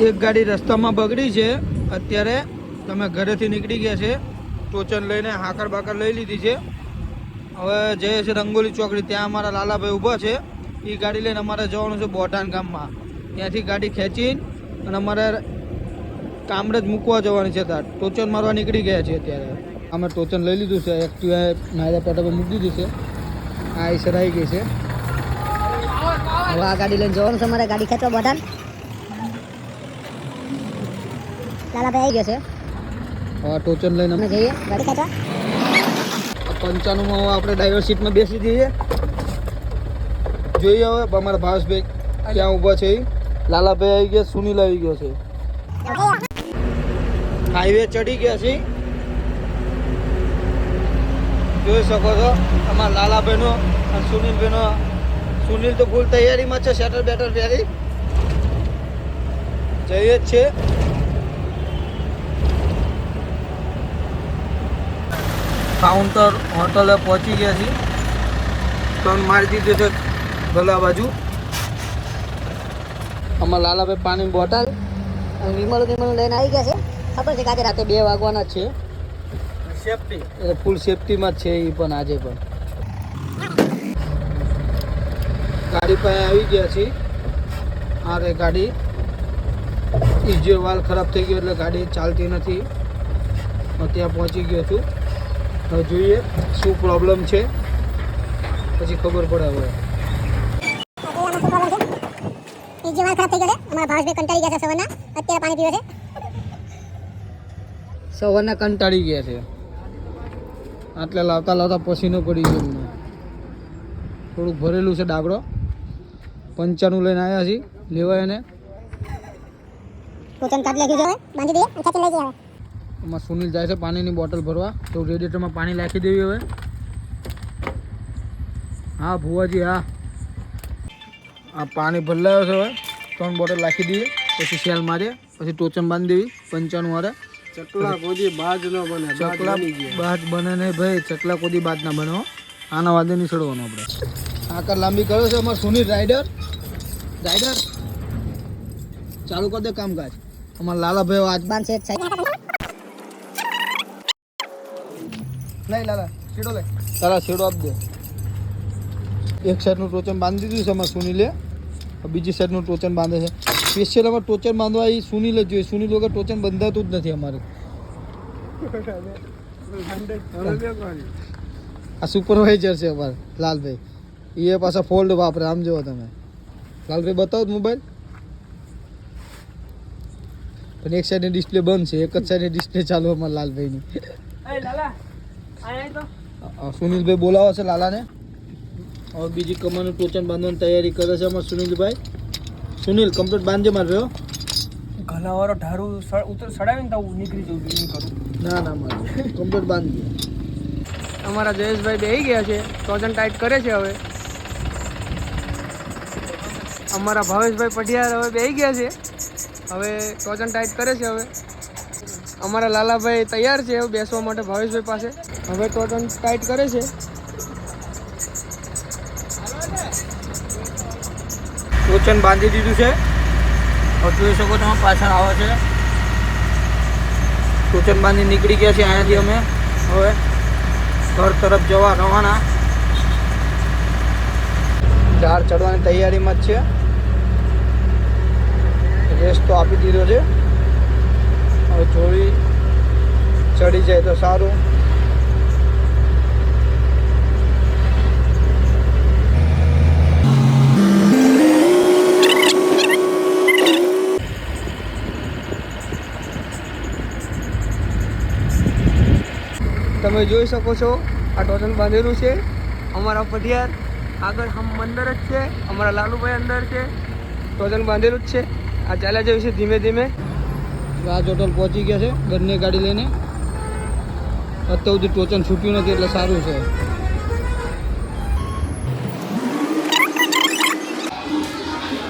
એક ગાડી રસ્તામાં બગડી છે. અત્યારે તમે ઘરેથી નીકળી ગયા છે. ટોચન લઈને હાકર બાકર લઈ લીધી છે. હવે જઈએ છે રંગોલી ચોકડી. ત્યાં અમારા લાલાભાઈ ઊભા છે. એ ગાડી લઈને અમારે જવાનું છે બોટાન ગામમાં. ત્યાંથી ગાડી ખેંચી અને અમારે કામરેજ મૂકવા જવાની છે ત્યાં. ટોચન મારવા નીકળી ગયા છે અત્યારે. અમે ટોચન લઈ લીધું છે. એક્ટિવા નાયરા પેટા પર મૂકી દીધું છે. આ ઈસર આવી ગઈ છે. હવે આ ગાડી લઈને જવાનું છે અમારે ગાડી ખેંચવા બોટાદ લાલાભાઈ આવી ગયો છે. હવે ટોચન લઈને. અમે જઈએ. ગાડી આ પંચાણુંમાં હવે આપણે ડ્રાઈવર સીટમાં બેસી જઈએ. જોઈએ હવે અમારા ભાવેશભાઈ ક્યાં ઊભા છે. લાલાભાઈ આવી ગયા સુનિલ આવી ગયો છે. હાઈવે ચડી ગયા છે. જોઈ શકો છો અમારા લાલાભાઈનો અને સુનિલભાઈનો સુનિલ તો ફૂલ તૈયારીમાં છે શટર બેટર પહેરી જઈએ જ છે. કાઉન્ટર હોટલે પહોંચી ગયા છીએ. ત્રણ મારી દીધું છે ગલા બાજુ. અમારા લાલાભાઈ પાણીની બોટલ અને વિમલ વિમલ લઈને આવી ગયા છે. ખબર છે આજે રાતે બે વાગવાના છે. સેફટી એટલે ફૂલ સેફટીમાં જ છે એ પણ આજે પણ. ગાડી પાસે આવી ગયા છીએ. આ રે ગાડી. ઇજો વાલ ખરાબ થઈ ગયો એટલે ગાડી ચાલતી નથી. હું ત્યાં પહોંચી ગયો છું. જોઈએ શું પ્રોબ્લેમ છે. પછી ખબર પડે હવે. એ જે વાર ખરાબ થઈ ગયો છે. અમારા ભાવેશભાઈ કંટાળી ગયા છે સવારના. અત્યારે પાણી પીવે છે. સવારના કંટાળી ગયા છે. આટલે લાવતા લાવતા પસીનો પડી ગયો એમને થોડુંક ભરેલું છે ડાગડો. પંચાનું લઈને આવ્યા છીએ. લેવાય એને. ટોચન કાઢી છે? હવે બાંધી દઈએ અને ખેંચી લઈ એમાં સુનિલ જાય છે પાણીની બોટલ ભરવા. તો રેડિયેટરમાં પાણી નાખી દેવી હવે. હા ભુવાજી હા. આ પાણી ભરલાયો છે હવે. ત્રણ બોટલ નાખી દઈએ. પછી સેલ મારે પછી ટોચન બાંધી દેવી. પંચાણું વારે ચકલા કોદી બાજ ન બને ચકલા બાજ બને નહીં ભાઈ. ચકલા કોદી બાજ ના બને આના વાદે નહીં ચડવાનું આપણે. આકાર લાંબી કર્યો છે અમાર સુનિલ રાઈડર રાઈડર ચાલુ કરી દે કામકાજ. અમારા લાલાભાઈ આજ બાંધ છે લાલા શેડો લે. તારા શેડો આપ દે. એક સાઈડનું ટોચન બાંધી દીધું છે અમારે સુનિલે. હવે બીજી સાઈડનું ટોચન બાંધે છે. સ્પેશિયલ અમારે ટોચન બાંધવા એ સુનિલ જ જોઈએ. સુનિલ વગર ટોચન બંધાતું જ નથી અમારે. આ સુપરવાઇઝર છે અમારે લાલભાઈ. એ પાછા ફોલ્ડ વાપરે આમ જુઓ તમે. લાલભાઈ બતાવો મોબાઈલ પણ એક સાઈડની ડિસ્પ્લે બંધ છે એક જ સાઈડની ડિસ્પ્લે ચાલુ અમારા લાલભાઈની. અ, સુનિલભાઈ બોલાવે છે લાલાને. હવે બીજી કમરનું ટોચન બાંધવાની તૈયારી કરે છે અમારા સુનિલભાઈ. સુનિલ કમ્પ્લીટ બાંધજે મારે રહ્યો ઘલાવાળો ઢારું ઉતર સડાવીને તો હું નીકળી જઉં નહીં કરું. ના ના મારે કમ્પ્લીટ બાંધજે. અમારા જયેશભાઈ બેહી ગયા છે. ટોચન ટાઈટ કરે છે હવે. અમારા ભાવેશભાઈ પઢિયાર હવે બેહી ગયા છે. હવે ટોચન ટાઈટ કરે છે હવે. અમારા લાલાભાઈ તૈયાર છે હવે બેસવા માટે ભાવેશભાઈ પાસે. હવે ટોટન ટાઈટ કરે છે. ટોચન બાંધી દીધું છે. જોઈ શકો તમે પાછળ આવે છે. ટોચન બાંધી નીકળી ગયા છે અહીંયાથી અમે. હવે ઘર તરફ જવા રવાના. ઝાડ ચડવાની તૈયારીમાં જ છે. રેસ તો આપી દીધો છે. હવે જોડી ચડી જાય તો સારું. તમે જોઈ શકો છો, આ ટોટલ બાંધેલું છે. અમારા પઢિયાર આગળ હમ અંદર જ છે, અમારા લાલુભાઈ અંદર છે. ટોટલ બાંધેલું જ છે. આ ચાલ્યા જવું છે ધીમે ધીમે. આ ટોટલ પહોંચી ગયા છે, બંને ગાડી લઈને. અત્યાર સુધી ટોચન છૂટ્યું નથી, એટલે સારું છે.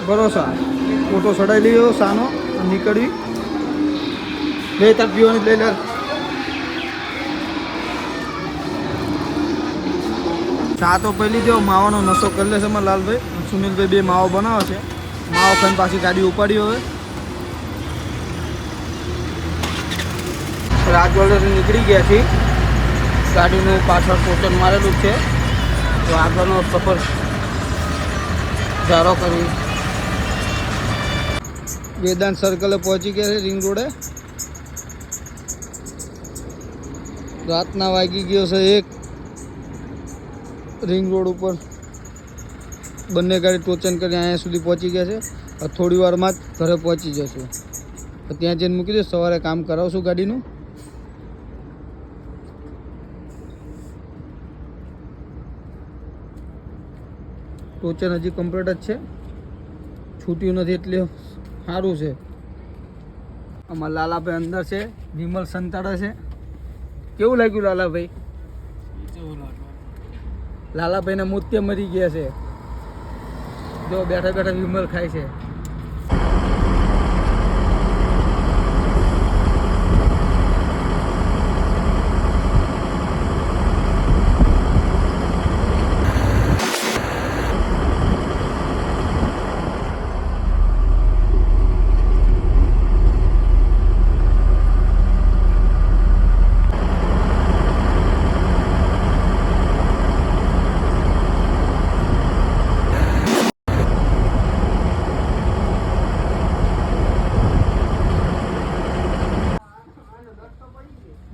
ભરોસા. ફોટો ચડાવી લીધો સાનો નીકળવી લે તાર પીવાની લઈ લે. ચા તો પહેલી દેવો માવાનો નશો કરી લેશે એમાં લાલભાઈ. સુનિલભાઈ બે માવો બનાવે છે. માવો ખાઈને પાછી ગાડી ઉપાડી હવે. રાજવલ્લેથી નીકળી ગયા છીએ. ગાડીનું પાછળ પોચન મારેલું છે. તો આગળનો સફર ધારો કરી. વેદાંત સર્કલે પહોંચી ગયા છે રિંગ રોડે રાતના વાગી ગયો છે એક. રિંગ રોડ ઉપર બંને ગાડી ટોચન કરી અહીંયા સુધી પહોંચી ગયા છે. થોડી વારમાં જ ઘરે પહોંચી જશું. ત્યાં જઈને મૂકી દો સવારે કામ કરાવશું ગાડીનું. ટોચન હજી કમ્પ્લીટ જ છે. છૂટ્યું નથી એટલે સારું છે. આમાં લાલાભાઈ અંદર છે. વિમલ સંતાડા છે. કેવું લાગ્યું લાલાભાઈ? લાલાભાઈના મોતિયા મરી ગયા છે. જો બેઠા બેઠા વિમલ ખાય છે.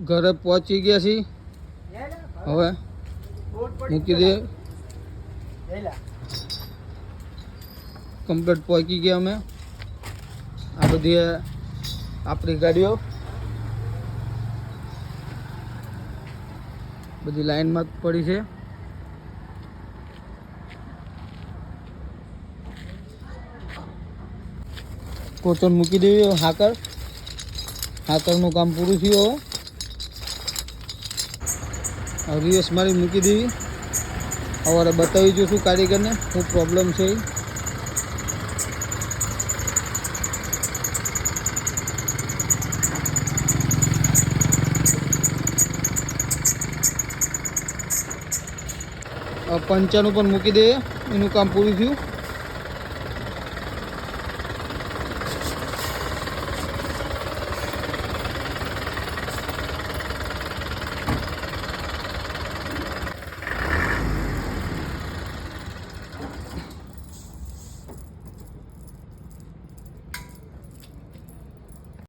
ઘરે પહોંચી ગયા છીએ. હવે મૂકી દે કમ્પ્લેટ પહોંચી ગયા અમે. આ બધી આપણી ગાડીઓ. બધી લાઈનમાં પડી છે. કોચન મૂકી દેવી હાકર. હાકરનું કામ પૂરું થયું હવે. હવે મારી મૂકી દેવી હવે બતાવી જોઉં છું કારીગરને શું પ્રોબ્લેમ છે. પંચાણું પણ મૂકી દઈએ એનું કામ પૂરું થયું.